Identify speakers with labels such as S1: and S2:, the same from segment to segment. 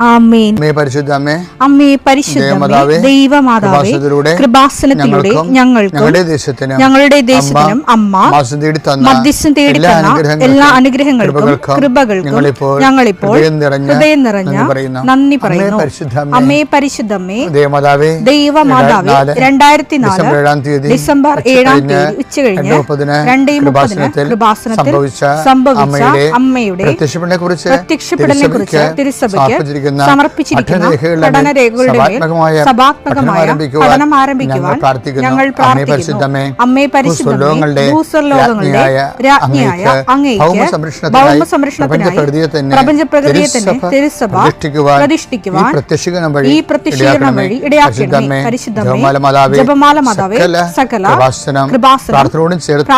S1: ആമേൻ
S2: അമ്മേ പരിശുദ്ധ അമ്മേ
S1: അമ്മേ പരിശുദ്ധമേ
S2: ദൈവമാതാവേ കൃപാസനത്തിലൂടെ ഞങ്ങളുടെ ദേശത്തിനും
S1: ഞങ്ങളുടെ ദേശത്തിനും അമ്മ മധ്യസ്ഥം തേടി
S2: എല്ലാ അനുഗ്രഹങ്ങൾക്കും, കൃപകൾക്കും ഞങ്ങളിപ്പോൾ ഹൃദയം നിറഞ്ഞ നന്ദി പറയുന്നു. അമ്മേ
S1: പറയുന്നു
S2: പരിശുദ്ധ അമ്മേ,
S1: അമ്മേ പരിശുദ്ധമ്മേ
S2: ദൈവമാതാവേ രണ്ടായിരത്തി നാല് ഡിസംബർ ഏഴാം തീയതി
S1: ഡിസംബർ
S2: ഉച്ച
S1: ഏഴാം
S2: കഴിഞ്ഞ്
S1: തീയതി ഉച്ച കഴിഞ്ഞ്
S2: രണ്ടേ മുപ്പതിന് കൃപാസനത്തിൽ സംഭവിച്ച അമ്മയുടെ
S1: പ്രത്യക്ഷപ്പെടലിനെ കുറിച്ച് തിരുസഭയ്ക്ക്
S2: സമർപ്പിച്ചിരിക്കുന്ന പഠനരേഖകളുടെ പഠനം ആരംഭിക്കുവാൻ ഞങ്ങൾ പ്രാർത്ഥിക്കുന്നു. അമ്മേ പരിശുദ്ധമേ, ഭൂസ്വർലോകങ്ങളുടെ രാജ്ഞിയായ അങ്ങേക്ക് തന്നെ തിരുസഭ പ്രതിഷ്ഠിക്കുവാൻ ഈ പ്രത്യക്ഷീകരണം വഴി
S1: ഇടയാക്കണമേ. പരിശുദ്ധമേ
S2: ജപമാല മാതാവേ സകല ചേർത്ത്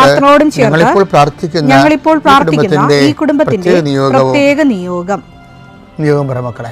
S2: ഞങ്ങളിപ്പോൾ പ്രാർത്ഥിക്കുന്ന
S1: ഞങ്ങളിപ്പോൾ
S2: ഈ
S1: പ്രാർത്ഥിക്കുന്ന
S2: കുടുംബത്തിന്റെ
S1: ഈ കുടുംബത്തിന്റെ
S2: പ്രത്യേക
S1: പ്രത്യേക നിയോഗം.
S2: നിയോഗം പറ മക്കളെ.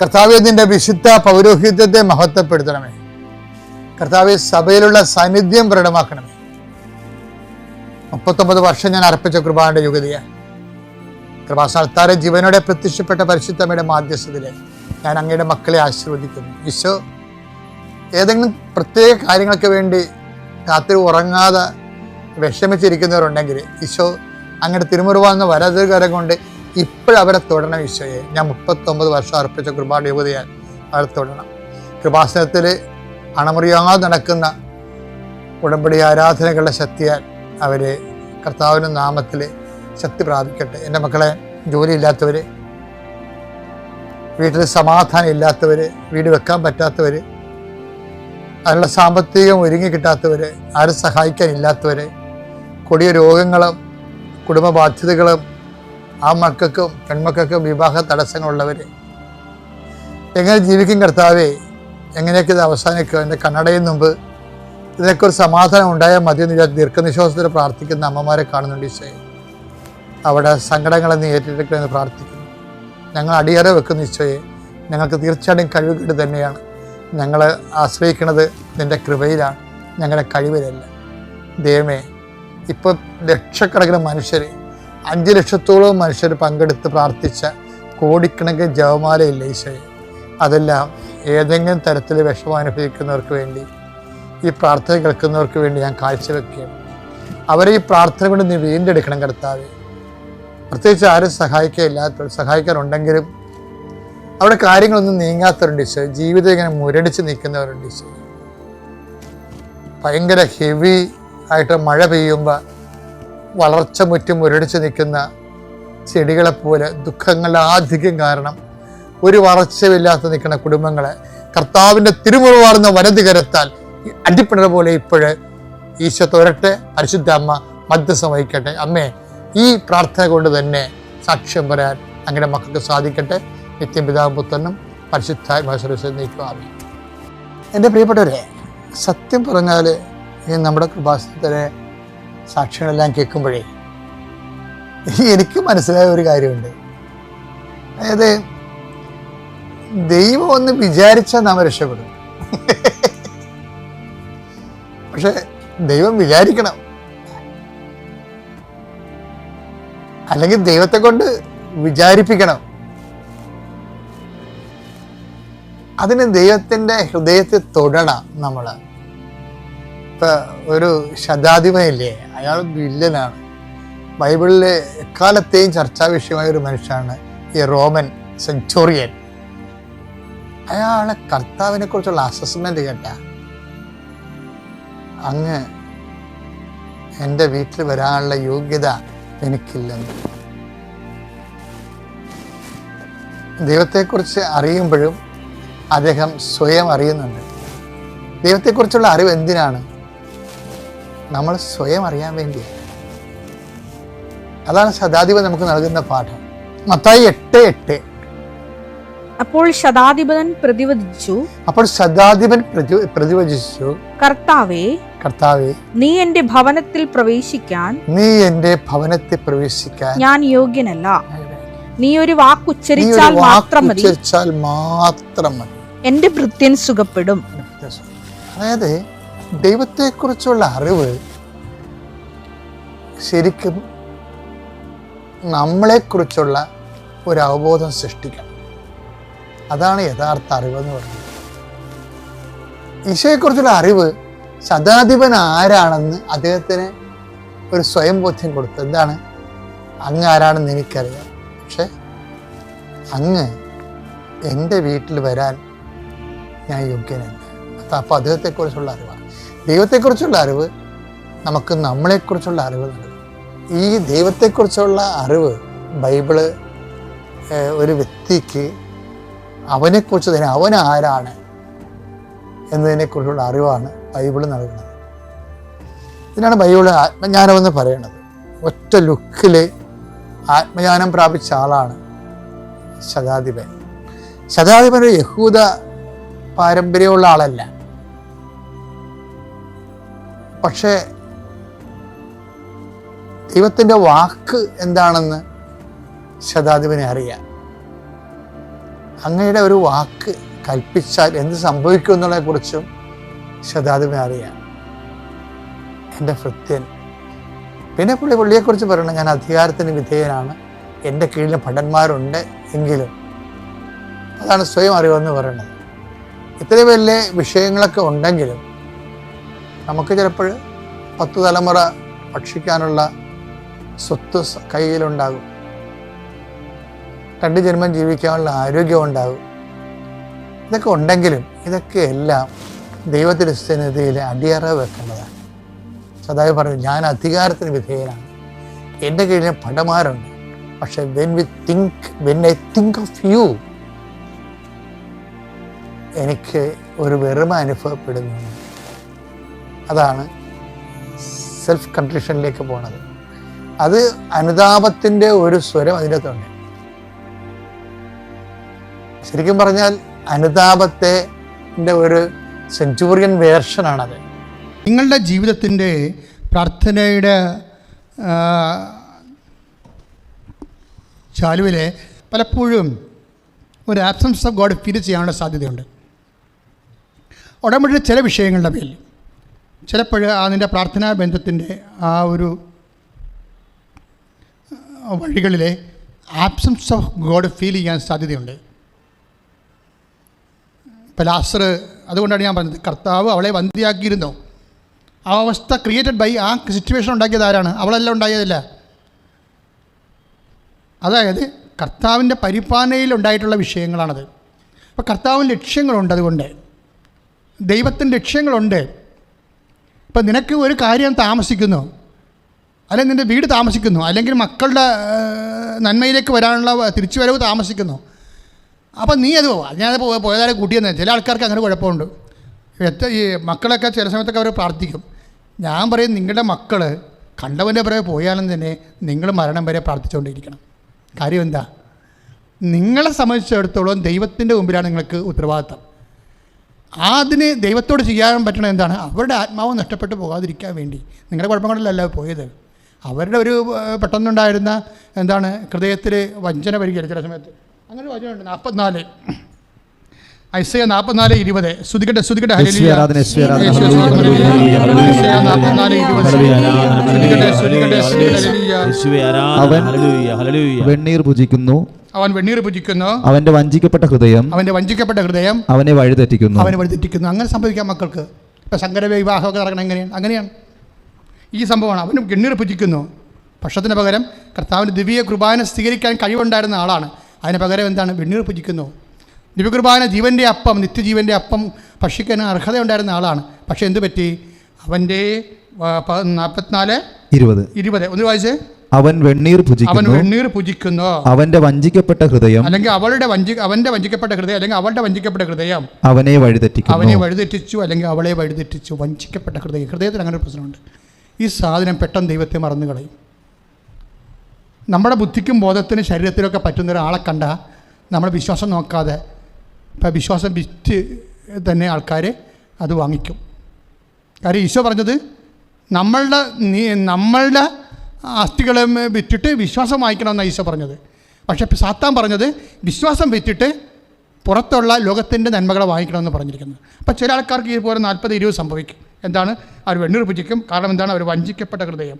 S2: കർത്താവെ നിന്റെ വിശുദ്ധ പൗരോഹിത്യത്തെ മഹത്വപ്പെടുത്തണമേ. കർത്താവെ സഭയിലുള്ള സാന്നിധ്യം പ്രകടമാക്കണമേ. മുപ്പത്തൊമ്പത് വർഷം ഞാൻ അർപ്പിച്ച കൃപാന്റെ യുഗതിയാണ് കൃപാസ്ഥാനത്താരെ ജീവനോടെ പ്രത്യക്ഷപ്പെട്ട പരിശുദ്ധമ്മയുടെ മാധ്യസ്ഥതയിലെ ഞാൻ അങ്ങയുടെ മക്കളെ ആശീർവദിക്കുന്നു. ഈശോ ഏതെങ്കിലും പ്രത്യേക കാര്യങ്ങൾക്ക് വേണ്ടി രാത്രി ഉറങ്ങാതെ വിഷമിച്ചിരിക്കുന്നവരുണ്ടെങ്കിൽ ഈശോ അങ്ങയുടെ വരാതൊരു വലതുകരം കൊണ്ട് ഇപ്പോഴവരെ തൊടണം ഈശോയെ. ഞാൻ മുപ്പത്തൊമ്പത് വർഷം അർപ്പിച്ച കൃപാട് യുവതിയാൽ അവരെ തൊടണം കൃപാസനത്തിൽ അണമുറിയാതെ നടക്കുന്ന ഉടമ്പടി ആരാധനകളുടെ ശക്തിയാൽ അവരെ കർത്താവിന്റെ നാമത്തിൽ ശക്തി പ്രാപിക്കട്ടെ. എന്റെ മക്കളെ ജോലിയില്ലാത്തവർ വീട്ടിൽ സമാധാനം ഇല്ലാത്തവർ വീട് വെക്കാൻ പറ്റാത്തവർ അതിനുള്ള സാമ്പത്തികം ഒരുങ്ങി കിട്ടാത്തവർ ആരും സഹായിക്കാനില്ലാത്തവർ കൊടിയ രോഗങ്ങളും കുടുംബ ബാധ്യതകളും ആ മക്കൾക്കും പെൺമക്കൾക്കും വിവാഹ തടസ്സങ്ങളുള്ളവർ എങ്ങനെ ജീവിക്കും കർത്താവേ? എങ്ങനെയൊക്കെ ഇത് അവസാനിക്കുക എന്റെ കണ്ണടയിൽ മുമ്പ് ഇതിനൊക്കെ ഒരു സമാധാനം ഉണ്ടായാൽ മതി എന്ന് വിചാരിച്ച് ദീർഘനിശ്വാസത്തിൽ പ്രാർത്ഥിക്കുന്ന അമ്മമാരെ കാണുന്നുണ്ട് ഈശോ അവിടെ സങ്കടങ്ങളെ നീ ഏറ്റെടുക്കണമെന്ന് പ്രാർത്ഥിക്കുന്നു. ഞങ്ങൾ അടിയറ വെക്കുന്ന ഈശോയെ. ഞങ്ങൾക്ക് തീർച്ചയായിട്ടും കഴിവുകേട് തന്നെയാണ്. ഞങ്ങൾ ആശ്രയിക്കുന്നത് നിന്റെ കൃപയിലാണ്. ഞങ്ങളുടെ കഴിവിലല്ല. ദൈവമേ ഇപ്പോൾ ലക്ഷക്കണക്കിന് മനുഷ്യർ അഞ്ച് ലക്ഷത്തോളം മനുഷ്യർ പങ്കെടുത്ത് പ്രാർത്ഥിച്ച കോടിക്കണക്കിന് ജപമാലയില്ല ഈശോയെ? അതെല്ലാം ഏതെങ്കിലും തരത്തിൽ വിഷമം അനുഭവിക്കുന്നവർക്ക് വേണ്ടി ഈ പ്രാർത്ഥന കേൾക്കുന്നവർക്ക് വേണ്ടി ഞാൻ കാഴ്ചവെക്കുകയാണ്. അവരെ ഈ പ്രാർത്ഥന കൊണ്ട് നീ വീണ്ടെടുക്കണം കർത്താവെ. പ്രത്യേകിച്ച് ആരും സഹായിക്കില്ലാത്തവർ സഹായിക്കാനുണ്ടെങ്കിലും അവിടെ കാര്യങ്ങളൊന്നും നീങ്ങാത്തവരുണ്ട് ഈശോ. ജീവിതം ഇങ്ങനെ മുരടിച്ച് നിൽക്കുന്നവരുണ്ട് ഈശോ. ഭയങ്കര ഹെവി ആയിട്ട് മഴ പെയ്യുമ്പോൾ വളർച്ച മുറ്റും മുരടിച്ച് നിൽക്കുന്ന ചെടികളെപ്പോലെ ദുഃഖങ്ങളുടെ ആധിക്യം കാരണം ഒരു വളർച്ചയില്ലാത്ത നിൽക്കുന്ന കുടുംബങ്ങളെ കർത്താവിന്റെ തിരുമുറിവാർന്ന വലത് കരത്താൽ അടിപ്പിണർ പോലെ ഇപ്പോഴ് ഈശോ തൊരട്ടെ പരിശുദ്ധ അമ്മ മധ്യസ്ഥം വഹിക്കട്ടെ. അമ്മേ ഈ പ്രാർത്ഥന കൊണ്ട് തന്നെ സാക്ഷ്യം പറയാൻ അങ്ങനെ മക്കൾക്ക് സാധിക്കട്ടെ. നിത്യം പരിശുദ്ധ നീക്കുവാമി എന്റെ പ്രിയപ്പെട്ടവരെ സത്യം പറഞ്ഞാൽ ഈ നമ്മുടെ കൃപാസനത്തിലെ സാക്ഷ്യങ്ങളെല്ലാം കേൾക്കുമ്പോഴേ എനിക്ക് മനസ്സിലായ ഒരു കാര്യമുണ്ട്. അതായത് ദൈവം ഒന്ന് വിചാരിച്ചാൽ നാം രക്ഷപ്പെടും. പക്ഷെ ദൈവം വിചാരിക്കണം. അല്ലെങ്കിൽ ദൈവത്തെ കൊണ്ട് വിചാരിപ്പിക്കണം. അതിന് ദൈവത്തിന്റെ ഹൃദയത്തെ തൊടണം നമ്മൾ ഇപ്പൊ ഒരു ശതാധിപനില്ലേ? അയാൾ വില്ലനാണ്. ബൈബിളിലെ എക്കാലത്തെയും ചർച്ചാ വിഷയമായ ഒരു മനുഷ്യനാണ് ഈ റോമൻ സെഞ്ചുറിയൻ. അയാളെ കർത്താവിനെ കുറിച്ചുള്ള അസസ്മെന്റ് കേട്ട. അങ്ങ് എന്റെ വീട്ടിൽ വരാനുള്ള യോഗ്യത എനിക്കില്ലെന്ന്. ദൈവത്തെക്കുറിച്ച് അറിയുമ്പോഴും അദ്ദേഹം സ്വയം അറിയുന്നുണ്ട്. ദൈവത്തെക്കുറിച്ചുള്ള അറിവ് എന്തിനാണ്? നമ്മൾ സ്വയം അറിയാൻ വേണ്ടി. അതാണ് ശതാധിപൻ നമുക്ക് നൽകുന്ന പാഠം. മത്തായി എട്ട് എട്ട്.
S1: അപ്പോൾ ശതാധിപൻ പ്രതിവദിച്ചു
S2: അപ്പോൾ ശതാധിപൻ പ്രതിവദിച്ചു പ്രതിവചിച്ചു.
S1: കർത്താവേ
S2: കർത്താവേ
S1: നീ എന്റെ ഭവനത്തിൽ പ്രവേശിക്കാൻ
S2: നീ എന്റെ ഭവനത്തിൽ പ്രവേശിക്കാൻ
S1: ഞാൻ യോഗ്യനല്ല. നീ ഒരു
S2: വാക്ക്
S1: വാക്കുച്ചരിച്ചാൽ മാത്രം മതി.
S2: മാത്രം മതി.
S1: എന്റെ ഭൃത്യൻ സുഖപ്പെടും.
S2: അതായത് ദൈവത്തെക്കുറിച്ചുള്ള അറിവ് ശരിക്കും നമ്മളെക്കുറിച്ചുള്ള ഒരു അവബോധം സൃഷ്ടിക്കണം. അതാണ് യഥാർത്ഥ അറിവെന്ന് പറയുന്നത്. ഈശോയെക്കുറിച്ചുള്ള അറിവ് ശതാധിപൻ ആരാണെന്ന് അദ്ദേഹത്തിന് ഒരു സ്വയം ബോധ്യം കൊടുത്തു. എന്താണ്? അങ്ങ് ആരാണെന്ന് എനിക്കറിയാം. പക്ഷെ അങ്ങ് എന്റെ വീട്ടിൽ വരാൻ ഞാൻ യോഗ്യനല്ല. അപ്പം അദ്ദേഹത്തെക്കുറിച്ചുള്ള അറിവാണ്. ദൈവത്തെക്കുറിച്ചുള്ള അറിവ് നമുക്ക് നമ്മളെക്കുറിച്ചുള്ള അറിവ് നൽകും ഈ ദൈവത്തെക്കുറിച്ചുള്ള അറിവ് ബൈബിൾ ഒരു വ്യക്തിക്ക് അവനെക്കുറിച്ച് തന്നെ അവൻ ആരാണ് എന്നതിനെക്കുറിച്ചുള്ള അറിവാണ് ബൈബിൾ നൽകുന്നത്. ഇതിനാണ് ബൈബിൾ ആത്മജ്ഞാനം എന്ന് പറയുന്നത് ഒറ്റ ലുക്കിൽ ആത്മജ്ഞാനം പ്രാപിച്ച ആളാണ് ശതാധിപൻ. ശതാധിപൻ ഒരു യഹൂദ പാരമ്പര്യമുള്ള ആളല്ല. പക്ഷേ ദൈവത്തിന്റെ വാക്ക് എന്താണെന്ന് ശതാധിപനെ അറിയാം. അങ്ങയുടെ ഒരു വാക്ക് കൽപ്പിച്ചാൽ എന്ത് സംഭവിക്കും എന്നുള്ളതിനെക്കുറിച്ചും ശതാധിപനെ അറിയാം. എന്റെ ഭൃത്യൻ പിന്നെ പുള്ളി പുള്ളിയെക്കുറിച്ച് പറയണം ഞാൻ അധികാരത്തിന് വിധേയനാണ് എന്റെ കീഴിൽ ഭടന്മാരുണ്ട് എങ്കിലും. അതാണ് സ്വയം അറിവെന്ന് പറയുന്നത്. ഇത്രയും വലിയ വിഷയങ്ങളൊക്കെ ഉണ്ടെങ്കിലും നമുക്ക് ചിലപ്പോൾ പത്ത് തലമുറ ഭക്ഷിക്കാനുള്ള സ്വത്ത് കയ്യിലുണ്ടാകും. രണ്ട് ജന്മം ജീവിക്കാനുള്ള ആരോഗ്യം ഉണ്ടാകും. ഇതൊക്കെ ഉണ്ടെങ്കിലും ഇതൊക്കെ എല്ലാം ദൈവത്തിന്റെ സ്ഥിതിയിൽ അടിയറ വെക്കേണ്ടതാണ്. സദായ പറഞ്ഞു ഞാൻ അധികാരത്തിന് വിധേയനാണ്. എന്റെ കീഴിൽ പടമാരുണ്ട് പക്ഷെ when we think when I think of you എനിക്ക് ഒരു വെറുമ അനുഭവപ്പെടുന്നു അതാണ് സെൽഫ് കൺട്രീഷനിലേക്ക് പോണത്. അത് അനുതാപത്തിന്റെ ഒരു സ്വരം അതിന്റെ അകത്തുണ്ട് ശരിക്കും പറഞ്ഞാൽ അനുതാപത്തെ ഒരു സെഞ്ചുറിയൻ വേർഷനാണത്
S3: നിങ്ങളുടെ ജീവിതത്തിന്റെ പ്രാർത്ഥനയുടെ ചാലുവിലെ പലപ്പോഴും ഒരു ആബ്സൻസ് ഓഫ് ഗോഡ് ഫീൽ ചെയ്യാനുള്ള സാധ്യതയുണ്ട്. ഉടമ്പടിയുടെ ചില വിഷയങ്ങളുടെ പേരിൽ. ചിലപ്പോൾ അതിന്റെ പ്രാർത്ഥനാ ബന്ധത്തിന്റെ ആ ഒരു വഴികളിലെ ആബ്സൻസ് ഓഫ് ഗോഡ് ഫീൽ ചെയ്യാൻ സാധ്യതയുണ്ട്. ഇപ്പോൾ ലാസർ അതുകൊണ്ടാണ് ഞാൻ പറഞ്ഞത് കർത്താവ് അവളെ വന്ധ്യയാക്കിയിരുന്നു ആ അവസ്ഥ ക്രിയേറ്റഡ് ബൈ ആ സിറ്റുവേഷൻ ഉണ്ടാക്കിയത് ആരാണ്? അവളെല്ലാം ഉണ്ടായതല്ല. അതായത് കർത്താവിന്റെ പരിപാലനയിൽ ഉണ്ടായിട്ടുള്ള വിഷയങ്ങളാണത്. അപ്പോൾ കർത്താവിന് ലക്ഷ്യങ്ങളുണ്ട് അതുകൊണ്ട് ദൈവത്തിന്റെ ലക്ഷ്യങ്ങളുണ്ട്. ഇപ്പം നിനക്ക് ഒരു കാര്യം താമസിക്കുന്നു. അല്ലെങ്കിൽ നിന്റെ വീട് താമസിക്കുന്നു. അല്ലെങ്കിൽ മക്കളുടെ നന്മയിലേക്ക് വരാനുള്ള തിരിച്ചു വരവ് താമസിക്കുന്നു. അപ്പം നീ അത് ഞാനത് പോയതാരെ കൂട്ടിയെന്ന്. ചില ആൾക്കാർക്ക് അങ്ങനെ കുഴപ്പമുണ്ട്. എത്ര ഈ മക്കളൊക്കെ ചില സമയത്തൊക്കെ അവർ പ്രാർത്ഥിക്കും. ഞാൻ പറയും നിങ്ങളുടെ മക്കൾ കണ്ടവന്റെ പുറകെ പോയാലും തന്നെ നിങ്ങൾ മരണം വരെ പ്രാർത്ഥിച്ചുകൊണ്ടിരിക്കണം. കാര്യം എന്താ? നിങ്ങളെ സംബന്ധിച്ചിടത്തോളം ദൈവത്തിന്റെ മുമ്പിലാണ് നിങ്ങൾക്ക് ഉത്തരവാദിത്തം. അതിന് ദൈവത്തോട് ചെയ്യാൻ പറ്റണത് എന്താണ്? അവരുടെ ആത്മാവ് നഷ്ടപ്പെട്ടു പോകാതിരിക്കാൻ വേണ്ടി. നിങ്ങളുടെ കുഴപ്പം കൊണ്ടല്ല പോയത്. അവരുടെ ഒരു പെട്ടെന്നുണ്ടായിരുന്ന എന്താണ്? ഹൃദയത്തിൽ വഞ്ചന പരിഹരിച്ച ചില സമയത്ത്. അങ്ങനെ വചനമുണ്ട്. നാൽപ്പത്തിനാല് ഐസയ നാൽപ്പത്തിനാല് ഇരുപത്.
S4: ശ്രുതിക്കട്ടെ
S5: ശ്രുതിക്കട്ടെ ഹരിയാരാധന.
S4: വെണ്ണീർ പൂജിക്കുന്നു.
S3: അവൻ വെണ്ണീർ പൂജിക്കുന്നു.
S4: അവന്റെ വഞ്ചിക്കപ്പെട്ട ഹൃദയം
S3: അവന്റെ വഞ്ചിക്കപ്പെട്ട ഹൃദയം
S4: അവനെ വഴിതെറ്റിക്കുന്നു.
S3: അവനെ വഴിതെറ്റിക്കുന്നു. അങ്ങനെ സംഭവിക്കാം മക്കൾക്ക്. ഇപ്പൊ സങ്കര വിവാഹമൊക്കെ നടക്കണം എങ്ങനെയാണ്? അങ്ങനെയാണ്. ഈ സംഭവമാണ്. അവനും വെണ്ണീർ പൂജിക്കുന്നു. പക്ഷത്തിന് പകരം കർത്താവിന്റെ ദിവ്യ കുർബാന സ്വീകരിക്കാൻ കഴിവുണ്ടായിരുന്ന ആളാണ്. അതിന് പകരം എന്താണ്? വെണ്ണീർ പൂജിക്കുന്നു. ദിവ്യകുർബാന ജീവന്റെ അപ്പം നിത്യജീവന്റെ അപ്പം ഭക്ഷിക്കാൻ അർഹതയുണ്ടായിരുന്ന ആളാണ്. പക്ഷേ എന്ത് പറ്റി? അവന്റെ നാൽപ്പത്തിനാല്
S4: ഇരുപത്.
S3: ഇരുപത്. ഒന്ന് വായിച്ചേ.
S4: അവൻ വെണ്ണീർ
S3: അവൻ വെണ്ണീർ പൂജിക്കുന്നു.
S4: അവന്റെ വഞ്ചിക്കപ്പെട്ട ഹൃദയം
S3: അല്ലെങ്കിൽ അവളുടെ വഞ്ചി അവന്റെ വഞ്ചിക്കപ്പെട്ട ഹൃദയം അല്ലെങ്കിൽ അവളുടെ വഞ്ചിക്കപ്പെട്ട ഹൃദയം
S4: അവനെ
S3: അവനെ
S4: വഴിതെറ്റിക്കുന്നു
S3: വഴിതെറ്റിച്ചു അല്ലെങ്കിൽ അവളെ വഴിതെറ്റിച്ചു. വഞ്ചിക്കപ്പെട്ട ഹൃദയം. ഹൃദയത്തിന് അങ്ങനെ ഒരു പ്രശ്നമുണ്ട്. ഈ സാധനം പെട്ടെന്ന് ദൈവത്തെ മറന്നു കളയും. നമ്മുടെ ബുദ്ധിക്കും ബോധത്തിനും ശരീരത്തിലൊക്കെ പറ്റുന്ന ഒരാളെ കണ്ട നമ്മുടെ വിശ്വാസം നോക്കാതെ ഇപ്പം വിശ്വാസം വിറ്റ് തന്നെ ആൾക്കാർ അത് വാങ്ങിക്കും. കാര്യം ഈശോ പറഞ്ഞത് നമ്മളുടെ നമ്മളുടെ ആസ്തികളെ വിറ്റിട്ട് വിശ്വാസം വാങ്ങിക്കണമെന്നാണ് ഈശോ പറഞ്ഞത്. പക്ഷേ സാത്താൻ പറഞ്ഞത് വിശ്വാസം വിറ്റിട്ട് പുറത്തുള്ള ലോകത്തിന്റെ നന്മകളെ വാങ്ങിക്കണമെന്ന് പറഞ്ഞിരിക്കുന്നത് അപ്പോൾ ചില ആൾക്കാർക്ക് ഇതുപോലെ നാൽപ്പത് ഇരുപത് സംഭവിക്കും. എന്താണ്? അവർ വെണ്ണുറിപ്പിച്ചിരിക്കും കാരണം എന്താണ്? അവർ വഞ്ചിക്കപ്പെട്ട ഹൃദയം.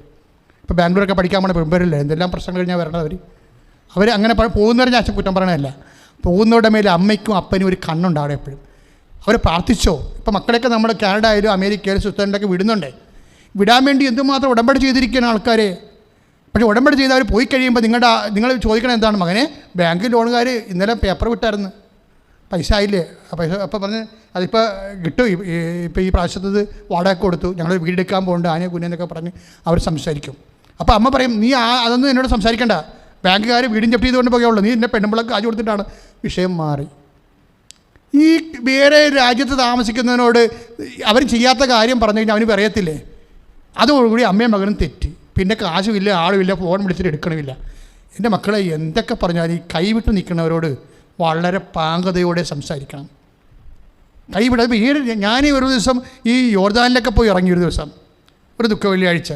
S3: ഇപ്പോൾ ബാംഗ്ലൂരൊക്കെ പഠിക്കാൻ പോണ പെൺപേരില്ലേ എന്തെല്ലാം പ്രശ്നങ്ങൾ കഴിഞ്ഞാൽ വരണത് അവർ അവർ അങ്ങനെ പോകുന്നവരെ ഞാൻ കുറ്റം പറയണതല്ല. പോകുന്നവരുടെ മേലെ അമ്മയ്ക്കും അപ്പനും ഒരു കണ്ണുണ്ടാവണം എപ്പോഴും. അവർ പ്രാർത്ഥിച്ചോ? ഇപ്പോൾ മക്കളെയൊക്കെ നമ്മൾ കാനഡ ആയാലും അമേരിക്കയിലും സ്വിറ്റ്സർലൻഡൊക്കെ വിടുന്നുണ്ട്. വിടാൻ വേണ്ടി എന്തുമാത്രം ഉടമ്പടി ചെയ്തിരിക്കുന്ന ആൾക്കാരെ? പക്ഷേ ഉടമ്പടി ചെയ്ത് അവർ പോയി കഴിയുമ്പോൾ നിങ്ങളുടെ നിങ്ങൾ ചോദിക്കണത് എന്താണ്? മകനെ ബാങ്ക് ലോണുകാർ ഇന്നലെ പേപ്പർ വിട്ടായിരുന്നു. പൈസ ആയില്ലേ? പൈസ അപ്പോൾ പറഞ്ഞ് അതിപ്പോൾ കിട്ടും. ഇപ്പോൾ ഈ പ്രാവശ്യത്തത് വാടക കൊടുത്തു. ഞങ്ങൾ വീടെടുക്കാൻ പോകുന്നുണ്ട് ആനയെ കുഞ്ഞെന്നൊക്കെ പറഞ്ഞ് അവർ സംസാരിക്കും. അപ്പോൾ അമ്മ പറയും നീ ആ അതൊന്നും എന്നോട് സംസാരിക്കണ്ട. ബാങ്കുകാർ വീടും ജപ്തി ചെയ്തുകൊണ്ട് പോകുകയുള്ളൂ നീ എന്നെ പെണ്ണുമ്പിളക്ക് കാശ് കൊടുത്തിട്ടാണ് വിഷയം മാറി. ഈ വേറെ രാജ്യത്ത് താമസിക്കുന്നതിനോട് അവർ ചെയ്യാത്ത കാര്യം പറഞ്ഞു കഴിഞ്ഞാൽ അവന് പറയത്തില്ലേ? അതോടുകൂടി അമ്മയും മകനും തെറ്റി. പിന്നെ കാശുമില്ല ആളുമില്ല ഫോൺ വിളിച്ചിട്ട് എടുക്കണമില്ല. എന്റെ മക്കളെ എന്തൊക്കെ പറഞ്ഞാൽ ഈ കൈവിട്ട് നിൽക്കുന്നവരോട് വളരെ പാങ്കതയോടെ സംസാരിക്കണം. കൈവിട ഈ ഞാൻ ഒരു ദിവസം ഈ യോർദാനിലൊക്കെ പോയി ഇറങ്ങി ഒരു ദിവസം. ഒരു ദുഃഖ വെള്ളിയാഴ്ച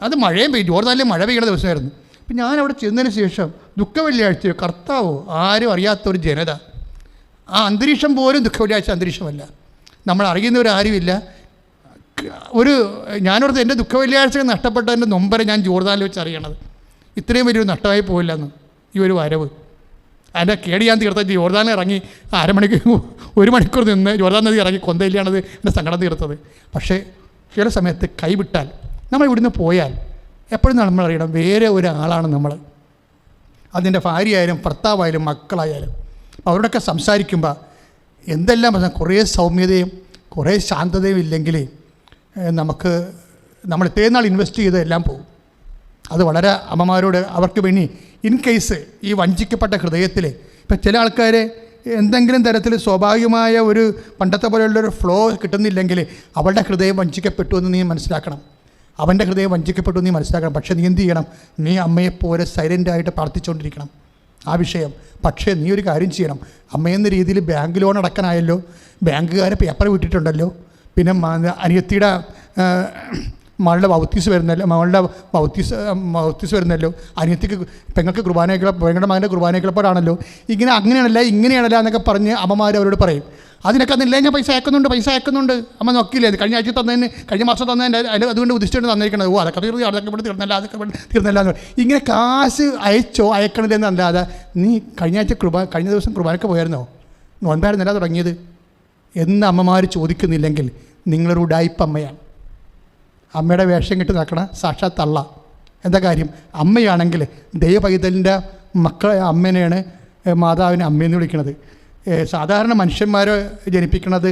S3: അത് മഴയും പെയ്യും ജോർദാനിൽ മഴ പെയ്യുന്ന ദിവസമായിരുന്നു. അപ്പം ഞാൻ അവിടെ ചെന്നതിന് ശേഷം ദുഃഖ വെള്ളിയാഴ്ചയോ കർത്താവോ ആരും അറിയാത്ത ഒരു ജനത. ആ അന്തരീക്ഷം പോലും ദുഃഖ വെള്ളിയാഴ്ച അന്തരീക്ഷമല്ല. നമ്മൾ അറിയുന്നവരാരുമില്ല ഒരു ഞാനോർത്ത് എന്റെ ദുഃഖ വെള്ളിയാഴ്ച നഷ്ടപ്പെട്ടതിന്റെ നൊമ്പരെ ഞാൻ ജോർദാനിൽ വെച്ച് അറിയണത്. ഇത്രയും വലിയൊരു നഷ്ടമായി പോയില്ലെന്ന് ഈ ഒരു വരവ്. അതിന്റെ കേടിയാൻ തീർത്ത ജോർദാനിൽ ഇറങ്ങി അരമണിക്ക് ഒരു മണിക്കൂർ നിന്ന് ജോർദാൻ നദി ഇറങ്ങി കൊന്തയില്ലാണത് എന്റെ സങ്കടം തീർത്തത്. പക്ഷേ ചില സമയത്ത് കൈവിട്ടാൽ നമ്മൾ ഇവിടുന്ന് പോയാൽ എപ്പോഴും നമ്മൾ അറിയണം വേറെ ഒരാളാണ് നമ്മൾ. അതിന്റെ ഭാര്യയായാലും ഭർത്താവായാലും മക്കളായാലും അവരോടൊക്കെ സംസാരിക്കുമ്പോൾ എന്തെല്ലാം പറഞ്ഞാൽ കുറേ സൗമ്യതയും കുറേ ശാന്തതയും ഇല്ലെങ്കിൽ നമുക്ക് നമ്മൾ ഇത്രയും നാൾ ഇൻവെസ്റ്റ് ചെയ്ത് എല്ലാം പോകും അത് വളരെ അമ്മമാരോട് അവർക്ക് വേണ്ടി ഇൻ കേസ് ഈ വഞ്ചിക്കപ്പെട്ട ഹൃദയത്തിൽ ഇപ്പം ചില ആൾക്കാർ എന്തെങ്കിലും തരത്തിൽ സ്വാഭാവികമായ ഒരു പണ്ടത്തെ പോലെയുള്ളൊരു ഫ്ലോ കിട്ടുന്നില്ലെങ്കിൽ അവളുടെ ഹൃദയം വഞ്ചിക്കപ്പെട്ടു എന്ന് നീ മനസ്സിലാക്കണം. അവന്റെ ഹൃദയം വഞ്ചിക്കപ്പെട്ടു നീ മനസ്സിലാക്കണം. പക്ഷേ നീ എന്ത് ചെയ്യണം? നീ അമ്മയെപ്പോലെ സൈലന്റായിട്ട് പ്രാർത്ഥിച്ചുകൊണ്ടിരിക്കണം. ആ വിഷയം. പക്ഷേ നീ ഒരു കാര്യം ചെയ്യണം. അമ്മയെന്ന രീതിയിൽ ബാങ്ക് ലോൺ അടക്കാനായല്ലോ. ബാങ്കുകാരെ പേപ്പർ വിട്ടിട്ടുണ്ടല്ലോ. പിന്നെ അനിയത്തിയുടെ മകളുടെ ബൗത്തീസ് വരുന്നല്ലോ. മകളുടെ ബൗത്തീസ് ബൗത്തീസ് വരുന്നല്ലോ. അനിയത്തിക്ക് പെങ്ങൾക്ക് കുർബാനയ്ക്കുള്ള പെങ്ങളുടെ മകന്റെ കുർബാനയ്ക്കുള്ളപ്പോഴാണല്ലോ ഇങ്ങനെ അങ്ങനെയാണല്ല ഇങ്ങനെയാണല്ല എന്നൊക്കെ പറഞ്ഞ് അമ്മമാർ അവരോട് പറയും. അതിനൊക്കെ ഞാൻ പൈസ അയക്കുന്നുണ്ട് പൈസ അയക്കുന്നുണ്ട്. അമ്മ നോക്കിയില്ലേ? അത് കഴിഞ്ഞ ആഴ്ച തന്നതിന് കഴിഞ്ഞ മാസം തന്നതിന് അതിൽ അതുകൊണ്ട് ഉദ്ദേശിച്ചിട്ട് തന്നിരിക്കുന്നത് ഓ അതൊക്കെ തീർന്നു. അതൊക്കെ ഇവിടെ തീർന്നല്ല. അതൊക്കെ ഇവിടെ തീർന്നല്ല ഇങ്ങനെ കാശ് അയച്ചോ അയക്കണില്ലെന്നല്ലാതെ നീ കഴിഞ്ഞ ആഴ്ച കുർബാ കഴിഞ്ഞ ദിവസം കുർബാനൊക്കെ പോയായിരുന്നോ? നോൻപായിരുന്നല്ല തുടങ്ങിയത്. എന്ന് അമ്മമാർ ചോദിക്കുന്നില്ലെങ്കിൽ നിങ്ങളൊരു ഉടായ്പ അമ്മയാണ്. അമ്മയുടെ വേഷം കിട്ടി നടക്കണ സാക്ഷാത് അള്ള എന്താ കാര്യം? അമ്മയാണെങ്കിൽ ദൈവപൈതലിന്റെ മക്കളെ അമ്മേനെയാണ് മാതാവിനെ അമ്മയെന്ന് വിളിക്കുന്നത് സാധാരണ മനുഷ്യന്മാരെ ജനിപ്പിക്കുന്നത്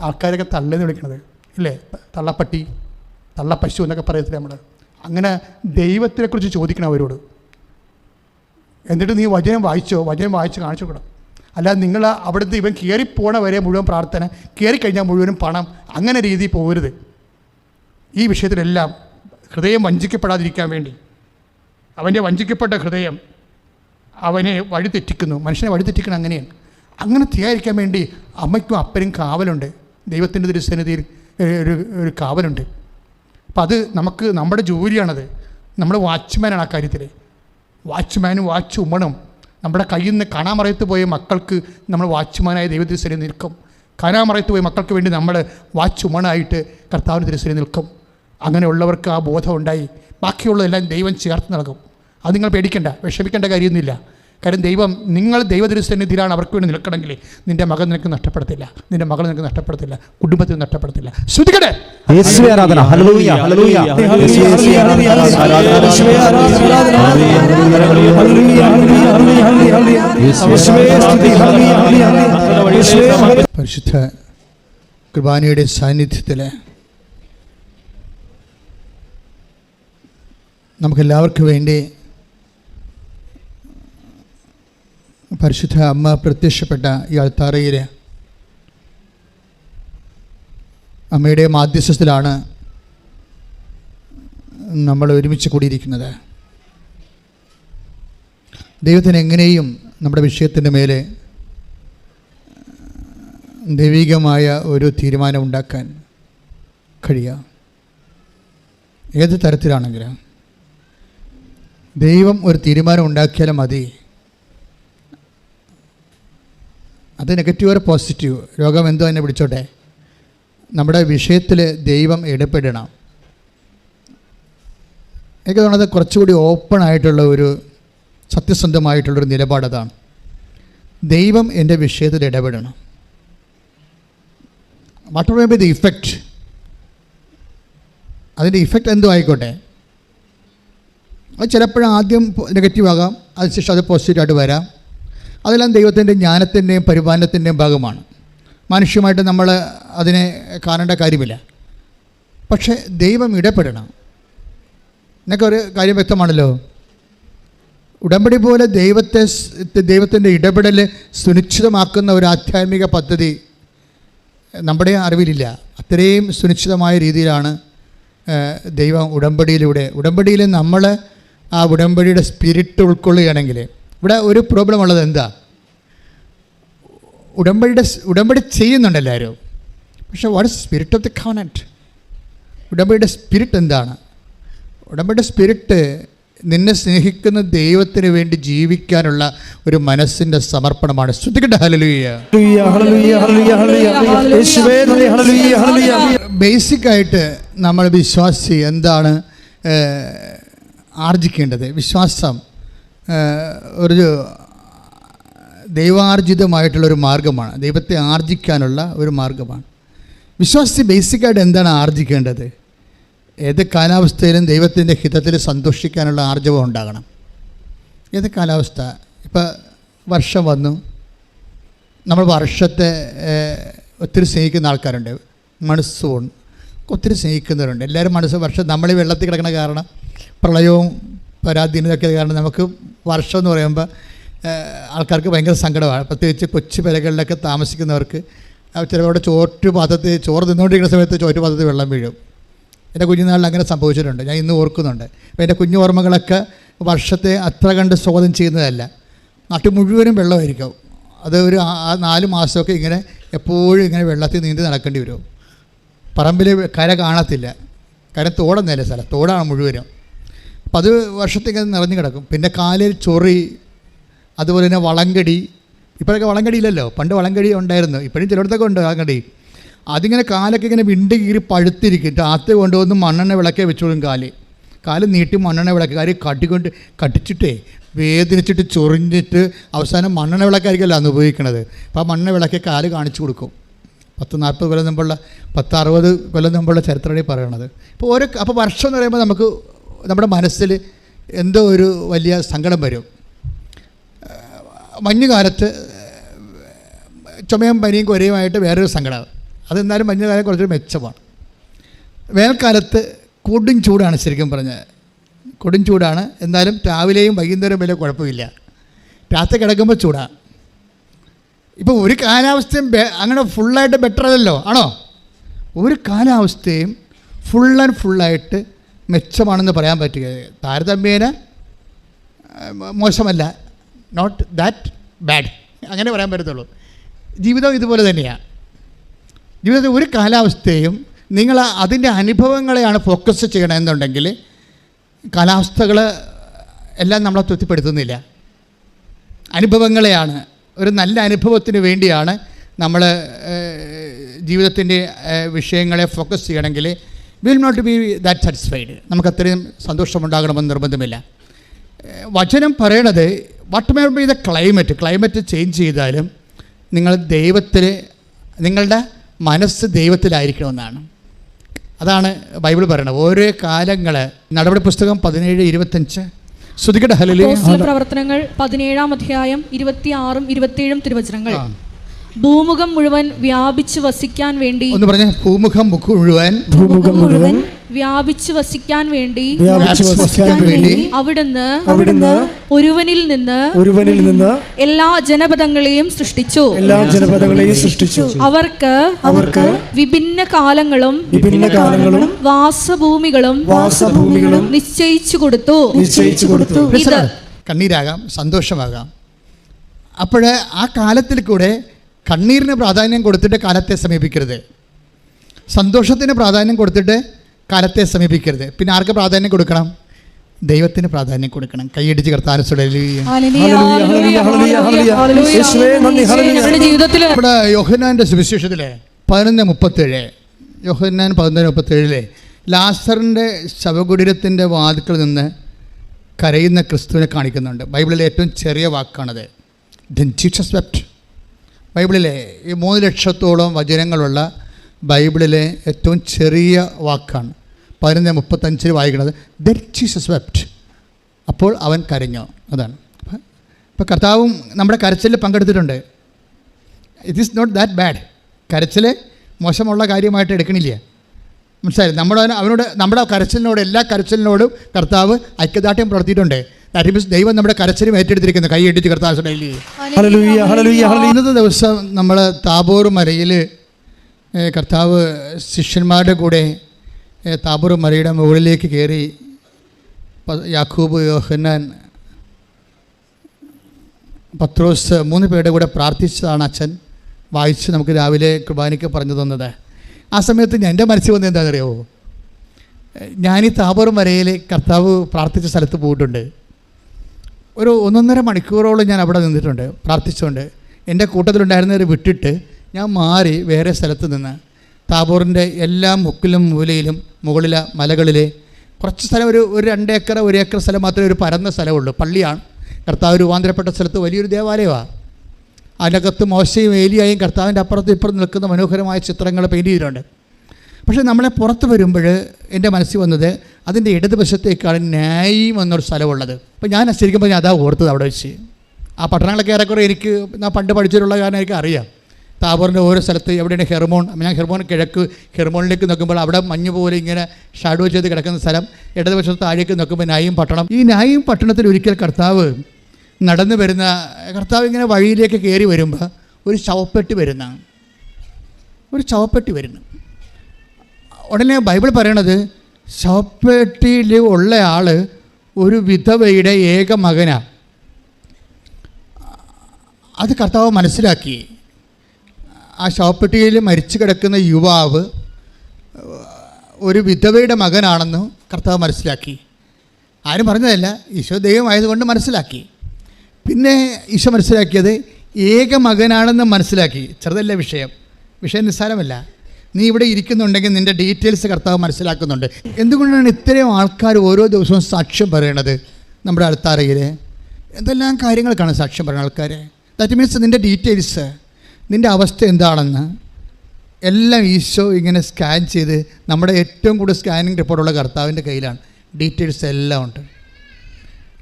S3: ആൾക്കാരൊക്കെ തള്ളെന്ന് വിളിക്കണത് ഇല്ലേ? തള്ളപ്പട്ടി തള്ളപ്പശു എന്നൊക്കെ പറയത്തില്ല നമ്മൾ അങ്ങനെ ദൈവത്തിനെക്കുറിച്ച് ചോദിക്കണം അവരോട്. എന്നിട്ട് നീ വചനം വായിച്ചോ വചനം വായിച്ച് കാണിച്ചു കൊടുക്കണം. അല്ലാതെ നിങ്ങൾ അവിടുത്തെ ഇവൻ കയറിപ്പോണ വരെ മുഴുവൻ പ്രാർത്ഥന കയറിക്കഴിഞ്ഞാൽ മുഴുവനും പണം അങ്ങനെ രീതി പോകരുത് ഈ വിഷയത്തിലെല്ലാം
S6: ഹൃദയം വഞ്ചിക്കപ്പെടാതിരിക്കാൻ വേണ്ടി. അവന്റെ വഞ്ചിക്കപ്പെട്ട ഹൃദയം അവനെ വഴിതെറ്റിക്കുന്നു. മനുഷ്യനെ വഴിതെറ്റിക്കണം അങ്ങനെയാണ്. അങ്ങനെ ചെയ്യാതിരിക്കാൻ വേണ്ടി അമ്മയ്ക്കും അപ്പനും കാവലുണ്ട്. ദൈവത്തിന്റെ ദുരുസന്നിധിയിൽ ഒരു- ഒരു കാവലുണ്ട്. അപ്പം അത് നമുക്ക് നമ്മുടെ ജോലിയാണത്. നമ്മൾ വാച്ച്മാനാണ് ആ കാര്യത്തിൽ. വാച്ച്മാനും വാച്ച് ഉമ്മണും നമ്മുടെ കയ്യിൽ നിന്ന് കാണാമറയത്ത് പോയ മക്കൾക്ക് നമ്മൾ വാച്ച്മാനായ ദൈവത്തിന് സ്ഥലം നിൽക്കും. കാണാമറയത്ത് പോയ മക്കൾക്ക് വേണ്ടി നമ്മൾ വാച്ച് ഉമ്മണായിട്ട് കർത്താവിന് തിരുസരി നിൽക്കും. അങ്ങനെയുള്ളവർക്ക് ആ ബോധം ഉണ്ടായി. ബാക്കിയുള്ളതെല്ലാം ദൈവം ചേർത്ത് നൽകും. അത് നിങ്ങൾ പേടിക്കേണ്ട വിഷമിക്കേണ്ട കാര്യമൊന്നുമില്ല. കാര്യം ദൈവം നിങ്ങൾ ദൈവദൃശ്യനെതിരാണ് അവർക്ക് വേണ്ടി നിൽക്കണമെങ്കിൽ നിന്റെ മകൻ നിനക്ക് നഷ്ടപ്പെടത്തില്ല നിന്റെ മകൾ നിനക്ക് നഷ്ടപ്പെടത്തില്ല കുടുംബത്തിന് നഷ്ടപ്പെടത്തില്ല ശ്രദ്ധിക്കട്ടെ
S5: യേശുവേ ആരാധന ഹല്ലേലൂയ ഹല്ലേലൂയ യേശുവേ യേശുവേ ആരാധന ആരാധന യേശുവേ ആരാധന
S6: പരിശുദ്ധ കുർബാനയുടെ സാന്നിധ്യത്തിൽ നമുക്കെല്ലാവർക്കും വേണ്ടി പരിശുദ്ധ അമ്മ പ്രത്യക്ഷപ്പെട്ട ഈ അൾത്താറയിൽ അമ്മയുടെ മാധ്യസ്ഥത്തിലാണ് നമ്മൾ ഒരുമിച്ച് കൂടിയിരിക്കുന്നത്. ദൈവത്തിന് എങ്ങനെയും നമ്മുടെ വിഷയത്തിന്റെ മേലെ ദൈവികമായ ഒരു തീരുമാനം ഉണ്ടാക്കാൻ കഴിയുക. ഏത് തരത്തിലാണെങ്കിലും ദൈവം ഒരു തീരുമാനം ഉണ്ടാക്കിയാലും മതി. അത് നെഗറ്റീവ് ഓർ പോസിറ്റീവ് രോഗം എന്തോ എന്നെ പിടിച്ചോട്ടെ. നമ്മുടെ വിഷയത്തിൽ ദൈവം ഇടപെടണം. എനിക്ക് തോന്നുന്നത് കുറച്ചുകൂടി ഓപ്പൺ ആയിട്ടുള്ള ഒരു സത്യസന്ധമായിട്ടുള്ളൊരു നിലപാടതാണ് ദൈവം എന്റെ വിഷയത്തിൽ ഇടപെടണം. What may be the effect അതിന്റെ ഇഫക്റ്റ് എന്തോ ആയിക്കോട്ടെ. അത് ചിലപ്പോഴും ആദ്യം നെഗറ്റീവ് ആകാം അതിനുശേഷം അത് പോസിറ്റീവായിട്ട് വരാം. അതെല്ലാം ദൈവത്തിന്റെ ജ്ഞാനത്തിന്റെയും പരിപാലനത്തിന്റെയും ഭാഗമാണ്. മനുഷ്യമായിട്ട് നമ്മൾ അതിനെ കാണേണ്ട കാര്യമില്ല. പക്ഷേ ദൈവം ഇടപെടണം. എന്നൊക്കെ ഒരു കാര്യം വ്യക്തമാണല്ലോ. ഉടമ്പടി പോലെ ദൈവത്തെ ദൈവത്തിന്റെ ഇടപെടൽ സുനിശ്ചിതമാക്കുന്ന ഒരു ആധ്യാത്മിക പദ്ധതി നമ്മുടെ അറിവിലില്ല. അത്രയും സുനിശ്ചിതമായ രീതിയിലാണ് ദൈവം ഉടമ്പടിയിലൂടെ ഉടമ്പടിയിൽ നമ്മൾ ആ ഉടമ്പടിയുടെ സ്പിരിറ്റ് ഉൾക്കൊള്ളുകയാണെങ്കിൽ ഇവിടെ ഒരു പ്രോബ്ലം ഉള്ളത് എന്താ? ഉടമ്പടിയുടെ ഉടമ്പടി ചെയ്യുന്നുണ്ട് എല്ലാവരും പക്ഷേ what is spirit of the covenant ഉടമ്പടിയുടെ സ്പിരിറ്റ് എന്താണ്? ഉടമ്പടിയുടെ സ്പിരിറ്റ് നിന്നെ സ്നേഹിക്കുന്ന ദൈവത്തിന് വേണ്ടി ജീവിക്കാനുള്ള ഒരു മനസ്സിന്റെ സമർപ്പണമാണ്. ശ്രദ്ധിക്കട്ടെ ഹലലുയ്യ ബേസിക് ആയിട്ട് നമ്മൾ വിശ്വാസി എന്താണ് ആർജിക്കേണ്ടത്? വിശ്വാസം. ഒരു ദൈവാർജിതമായിട്ടുള്ളൊരു മാർഗമാണ്. ദൈവത്തെ ആർജിക്കാനുള്ള ഒരു മാർഗമാണ്. വിശ്വാസി ബേസിക്കായിട്ട് എന്താണ് ആർജിക്കേണ്ടത്? ഏത് കാലാവസ്ഥയിലും ദൈവത്തിന്റെ ഹിതത്തിൽ സന്തോഷിക്കാനുള്ള ആർജവം ഉണ്ടാകണം. ഏത് കാലാവസ്ഥ? ഇപ്പോൾ വർഷം വന്നു. നമ്മൾ വർഷത്തെ ഒത്തിരി സ്നേഹിക്കുന്ന ആൾക്കാരുണ്ട്. മൺസൂൺ ഒത്തിരി സ്നേഹിക്കുന്നവരുണ്ട്. എല്ലാവരും മനസ്സ് വർഷം നമ്മൾ വെള്ളത്തിൽ കിടക്കുന്ന കാരണം പ്രളയവും പരാധീനതയൊക്കെ കാരണം നമുക്ക് വർഷം എന്ന് പറയുമ്പോൾ ആൾക്കാർക്ക് ഭയങ്കര സങ്കടമാണ്. പ്രത്യേകിച്ച് കൊച്ചു പെരകളിലൊക്കെ താമസിക്കുന്നവർക്ക് ചിലവിടെ ചോറ്റു പാത്രത്തിൽ ചോറ് തിന്നുകൊണ്ടിരിക്കുന്ന സമയത്ത് ചോറ്റു പാത്രത്തിൽ വെള്ളം വീഴും. എന്റെ കുഞ്ഞുനാളിൽ അങ്ങനെ സംഭവിച്ചിട്ടുണ്ട്. ഞാൻ ഇന്ന് ഓർക്കുന്നുണ്ട്. അപ്പോൾ എന്റെ കുഞ്ഞു ഓർമ്മകളൊക്കെ വർഷത്തെ അത്ര കണ്ട് സ്വാഗതം ചെയ്യുന്നതല്ല. നാട്ടിൽ മുഴുവനും വെള്ളമായിരിക്കും. അത് ഒരു നാല് മാസമൊക്കെ ഇങ്ങനെ എപ്പോഴും ഇങ്ങനെ വെള്ളത്തിൽ നീന്തി നടക്കേണ്ടി വരും. പറമ്പിൽ കര കാണത്തില്ല. കാരണം തോടെന്നല്ല സ്ഥലം. തോടാണ് മുഴുവനും. അപ്പോൾ അത് വർഷത്തേക്ക് നിറഞ്ഞു കിടക്കും. പിന്നെ കാലിൽ ചൊറി അതുപോലെ തന്നെ വളങ്കടി. ഇപ്പോഴൊക്കെ വളങ്കടി ഇല്ലല്ലോ. പണ്ട് വളങ്കടി ഉണ്ടായിരുന്നു. ഇപ്പോഴും ചിലയിടത്തൊക്കെ ഉണ്ട് വളങ്കടി. അതിങ്ങനെ കാലൊക്കെ ഇങ്ങനെ വിണ്ട് കീറി പഴുത്തിരിക്കും. രാത്രി കൊണ്ടുവന്ന് മണ്ണെണ്ണ വിളക്കേ വെച്ചോളും കാൽ. കാൽ നീട്ടി മണ്ണെണ്ണ വിളക്ക്. കാര്യം കട്ടിക്കൊണ്ട് കട്ടിച്ചിട്ടേ വേദനിച്ചിട്ട് ചൊറിഞ്ഞിട്ട് അവസാനം മണ്ണെണ്ണ വിളക്കായിരിക്കുമല്ലോ അന്ന് ഉപയോഗിക്കണത്. അപ്പോൾ ആ മണ്ണെണ്ണ വിളക്കെ കാൽ കാണിച്ചു കൊടുക്കും. പത്ത് നാൽപ്പത് കൊല്ലം മുമ്പുള്ള പത്ത് അറുപത് കൊല്ലം മുമ്പുള്ള ചരിത്രമാണ് പറയണത്. ഇപ്പോൾ ഓരോ അപ്പോൾ വർഷം എന്ന് പറയുമ്പോൾ നമുക്ക് നമ്മുടെ മനസ്സിൽ എന്തോ ഒരു വലിയ സങ്കടം വരും. മഞ്ഞുകാലത്ത് ചുമയും പനിയും കുരയുമായിട്ട് വേറൊരു സങ്കടമാണ്. അതെന്നാലും മഞ്ഞുകാലം കുറച്ചൊരു മെച്ചമാണ്. വേനൽക്കാലത്ത് കൊടും ചൂടാണ് ശരിക്കും പറഞ്ഞത് കൊടും ചൂടാണ്. എന്നാലും രാവിലെയും വൈകുന്നേരം വലിയ കുഴപ്പമില്ല. രാത്രി കിടക്കുമ്പോൾ ചൂടാണ്. ഇപ്പോൾ ഒരു കാലാവസ്ഥയും അങ്ങനെ ഫുള്ളായിട്ട് ബെറ്റർ അല്ലല്ലോ ആണോ? ഒരു കാലാവസ്ഥയും ഫുൾ ആൻഡ് ഫുള്ളായിട്ട് മെച്ചമാണെന്ന് പറയാൻ പറ്റുക. താരതമ്യേന മോശമല്ല. നോട്ട് ദാറ്റ് ബാഡ് അങ്ങനെ പറയാൻ പറ്റത്തുള്ളൂ. ജീവിതം ഇതുപോലെ തന്നെയാണ് ജീവിതത്തിൽ ഒരു കാലാവസ്ഥയും നിങ്ങൾ അതിന്റെ അനുഭവങ്ങളെയാണ് ഫോക്കസ് ചെയ്യണമെന്നുണ്ടെങ്കിൽ കാലാവസ്ഥകൾ എല്ലാം നമ്മളെ തൃപ്തിപ്പെടുത്തുന്നില്ല. അനുഭവങ്ങളെയാണ്. ഒരു നല്ല അനുഭവത്തിന് വേണ്ടിയാണ് നമ്മൾ ജീവിതത്തിന്റെ വിഷയങ്ങളെ ഫോക്കസ് ചെയ്യണമെങ്കിൽ will not be that satisfied നമുക്ക് അത്രയും സന്തോഷമുണ്ടാകണമെന്ന് നിർബന്ധമില്ല. വചനം പറയണത് what may be the climate climate change ചെയ്താലും നിങ്ങൾ ദൈവത്തിൽ നിങ്ങളുടെ മനസ്സ് ദൈവത്തിലായിരിക്കണമെന്നാണ്. അതാണ് ബൈബിൾ പറയണത്. ഓരോ കാലങ്ങൾ നടപടി പുസ്തകം പതിനേഴ് ഇരുപത്തഞ്ച്.
S7: പ്രവർത്തനങ്ങൾ പതിനേഴാം അധ്യായം ഇരുപത്തിയാറും ഇരുപത്തിയേഴും തിരുവചനങ്ങൾ.
S6: ആ.
S7: ഭൂമുഖം മുഴുവൻ വ്യാപിച്ച് വസിക്കാൻ വേണ്ടി
S6: ഒന്ന് പറഞ്ഞ ഭൂമുഖം മുഖ മുഴുവൻ
S8: ഭൂമുഖം മുഴുവൻ
S7: വ്യാപിച്ച് വസിക്കാൻ വേണ്ടി
S8: വ്യാപിച്ചു വസിക്കാൻ വേണ്ടി
S7: അവിടുന്ന്
S8: അവിടുന്ന്
S7: ഒരുവനിൽ നിന്ന്
S8: ഒരുവനിൽ നിന്ന്
S7: എല്ലാ ജനപദങ്ങളെയും സൃഷ്ടിച്ചു.
S8: എല്ലാ ജനപദങ്ങളെയും സൃഷ്ടിച്ചു.
S7: അവർക്ക്
S8: അവർക്ക്
S7: വിഭിന്ന കാലങ്ങളും
S8: വിഭിന്ന കാലങ്ങളും
S7: വാസഭൂമികളും
S8: വാസഭൂമികളും
S7: നിശ്ചയിച്ചു കൊടുത്തു.
S8: നിശ്ചയിച്ചു കൊടുത്തു.
S6: കണ്ണീരാകാം സന്തോഷമാകാം. അപ്പോൾ ആ കാലത്തിൽ കൂടെ കണ്ണീരിന് പ്രാധാന്യം കൊടുത്തിട്ട് കാലത്തെ സമീപിക്കരുത്. സന്തോഷത്തിന് പ്രാധാന്യം കൊടുത്തിട്ട് കാലത്തെ സമീപിക്കരുത്. പിന്നെ ആർക്ക് പ്രാധാന്യം കൊടുക്കണം? ദൈവത്തിന് പ്രാധാന്യം കൊടുക്കണം. കൈയടിച്ച് നമ്മുടെ യോഹന്നാന്റെ സുവിശേഷത്തിലെ പതിനൊന്ന് മുപ്പത്തേഴ്. യോഹന്നാൻ പതിനൊന്ന് മുപ്പത്തേഴിലെ ലാസറിന്റെ ശവകുടീരത്തിന്റെ വാതിക്കൽ നിന്ന് കരയുന്ന ക്രിസ്തുവിനെ കാണിക്കുന്നുണ്ട്. ബൈബിളിലെ ഏറ്റവും ചെറിയ വാക്കാണത്. ദെൻ ജീസസ് വെപ്റ്റ് ബൈബിളിലെ ഈ മൂന്ന് ലക്ഷത്തോളം വചനങ്ങളുള്ള ബൈബിളിലെ ഏറ്റവും ചെറിയ വാക്കാണ്. പതിനൊന്ന് മുപ്പത്തഞ്ചിൽ വായിക്കുന്നത് ദറ്റ് ജീസസ് വെപ്റ്റ് അപ്പോൾ അവൻ കരഞ്ഞു. അതാണ്. ഇപ്പോൾ കർത്താവും നമ്മുടെ കരച്ചിലിൽ പങ്കെടുത്തിട്ടുണ്ട്. It is not that bad കരച്ചിൽ മോശമുള്ള കാര്യമായിട്ട് എടുക്കണില്ല. മനസ്സിലായി നമ്മുടെ അവനോട് നമ്മുടെ കരച്ചിലിനോട് എല്ലാ കരച്ചിലിനോടും കർത്താവ് ഐക്യദാർഢ്യം പ്രവർത്തിയിട്ടുണ്ട് ദാറ്റ് മീൻസ് ദൈവം നമ്മുടെ കരച്ചിലും ഏറ്റെടുത്തിരിക്കുന്നു. കൈ
S8: ഹല്ലേലൂയ ഹല്ലേലൂയ.
S6: ഇന്നത്തെ ദിവസം നമ്മൾ താബോർ മലയിൽ കർത്താവ് ശിഷ്യന്മാരുടെ കൂടെ താബോർ മലയുടെ മുകളിലേക്ക് കയറി യാക്കൂബ് യോഹന്നാൻ പത്രോസ് മൂന്ന് പേരുടെ കൂടെ പ്രാർത്ഥിച്ചതാണ് അച്ഛൻ. വായിച്ച് നമുക്ക് രാവിലെ കുർബാനയ്ക്ക് പറഞ്ഞു തന്നത്. ആ സമയത്ത് എന്റെ മനസ്സിൽ വന്നത് എന്താണെന്നറിയാമോ ഞാൻ ഈ താബോർ വരയിൽ കർത്താവ് പ്രാർത്ഥിച്ച സ്ഥലത്ത് പോയിട്ടുണ്ട്. ഒരു ഒന്നൊന്നര മണിക്കൂറോളം ഞാൻ അവിടെ നിന്നിട്ടുണ്ട് പ്രാർത്ഥിച്ചുകൊണ്ട്. എന്റെ കൂട്ടത്തിലുണ്ടായിരുന്നവർ വിട്ടിട്ട് ഞാൻ മാറി വേറെ സ്ഥലത്ത് നിന്ന്. താബോറിന്റെ എല്ലാ മുക്കിലും മൂലയിലും മുകളിലെ മലകളിലെ കുറച്ച് സ്ഥലം ഒരു ഒരു രണ്ട് ഏക്കർ ഒരു ഏക്കർ സ്ഥലം മാത്രമേ ഒരു പരന്ന സ്ഥലമുള്ളൂ. പള്ളിയാണ്. കർത്താവ് രൂപാന്തരപ്പെട്ട സ്ഥലത്ത് വലിയൊരു ദേവാലയമാണ് അതിനകത്ത് മോശയും ഏലിയായും കർത്താവിന്റെ അപ്പുറത്തും ഇപ്പുറത്ത് നിൽക്കുന്ന മനോഹരമായ ചിത്രങ്ങൾ പെയിന്റ് ചെയ്തിട്ടുണ്ട്. പക്ഷേ നമ്മളെ പുറത്ത് വരുമ്പോൾ എന്റെ മനസ്സിൽ വന്നത് അതിന്റെ ഇടതുവശത്തേക്കാണ് ന്യായം എന്നൊരു സ്ഥലമുള്ളത്. അപ്പോൾ ഞാൻ ശരിക്കും പറഞ്ഞാൽ അതാ ഓർത്തത് അവിടെ വെച്ച്. ആ പട്ടണങ്ങളൊക്കെ ഏറെക്കുറെ എനിക്ക് ഞാൻ പണ്ട് പഠിച്ചിട്ടുള്ള കാരണം എനിക്ക് അറിയാം. താബോറിന്റെ ഓരോ സ്ഥലത്ത് എവിടെയാണ് ഹെർമോൺ? ഞാൻ ഹെർമോൺ കിഴക്ക് ഹെർമോണിലേക്ക് നോക്കുമ്പോൾ അവിടെ മഞ്ഞ് പോലെ ഇങ്ങനെ ഷാഡോ ചെയ്ത് കിടക്കുന്ന സ്ഥലം ഇടതുവശത്ത് താഴേക്ക് നോക്കുമ്പോൾ ന്യായും പട്ടണം. ഈ ന്യായും പട്ടണത്തിൽ ഒരിക്കൽ കർത്താവ് നടന്നു വരുന്ന കർത്താവ് ഇങ്ങനെ വഴിയിലേക്ക് കയറി വരുമ്പോൾ ഒരു ശവപ്പെട്ടി വരുന്ന ഒരു ശവപ്പെട്ടി വരുന്നു. ഉടനെ ബൈബിൾ പറയണത് ശവപ്പെട്ടിയിൽ ഉള്ള ആൾ ഒരു വിധവയുടെ ഏക മകനാണ് അത് കർത്താവ് മനസ്സിലാക്കി. ആ ശവപ്പെട്ടിയിൽ മരിച്ചു കിടക്കുന്ന യുവാവ് ഒരു വിധവയുടെ മകനാണെന്ന് കർത്താവ് മനസ്സിലാക്കി. ആരും പറഞ്ഞതല്ല ഈശോ ദൈവമായതുകൊണ്ട് മനസ്സിലാക്കി. പിന്നെ ഈശോ മനസ്സിലാക്കിയത് ഏക മകനാണെന്ന് മനസ്സിലാക്കി. ചെറുതല്ല വിഷയം. വിഷയം നിസ്സാരമല്ല. നീ ഇവിടെ ഇരിക്കുന്നുണ്ടെങ്കിൽ നിന്റെ ഡീറ്റെയിൽസ് കർത്താവ് മനസ്സിലാക്കുന്നുണ്ട്. എന്തുകൊണ്ടാണ് ഇത്രയും ആൾക്കാർ ഓരോ ദിവസവും സാക്ഷ്യം പറയണത് നമ്മുടെ അടുത്തറയിൽ എന്തെല്ലാം കാര്യങ്ങൾക്കാണ് സാക്ഷ്യം പറയുന്ന ആൾക്കാരെ? ദാറ്റ് മീൻസ് നിന്റെ ഡീറ്റെയിൽസ് നിന്റെ അവസ്ഥ എന്താണെന്ന് എല്ലാം ഈശോ ഇങ്ങനെ സ്കാൻ ചെയ്ത് നമ്മുടെ ഏറ്റവും കൂടുതൽ സ്കാനിങ് റിപ്പോർട്ടുള്ള കർത്താവിന്റെ കയ്യിലാണ്. ഡീറ്റെയിൽസ് എല്ലാം ഉണ്ട്.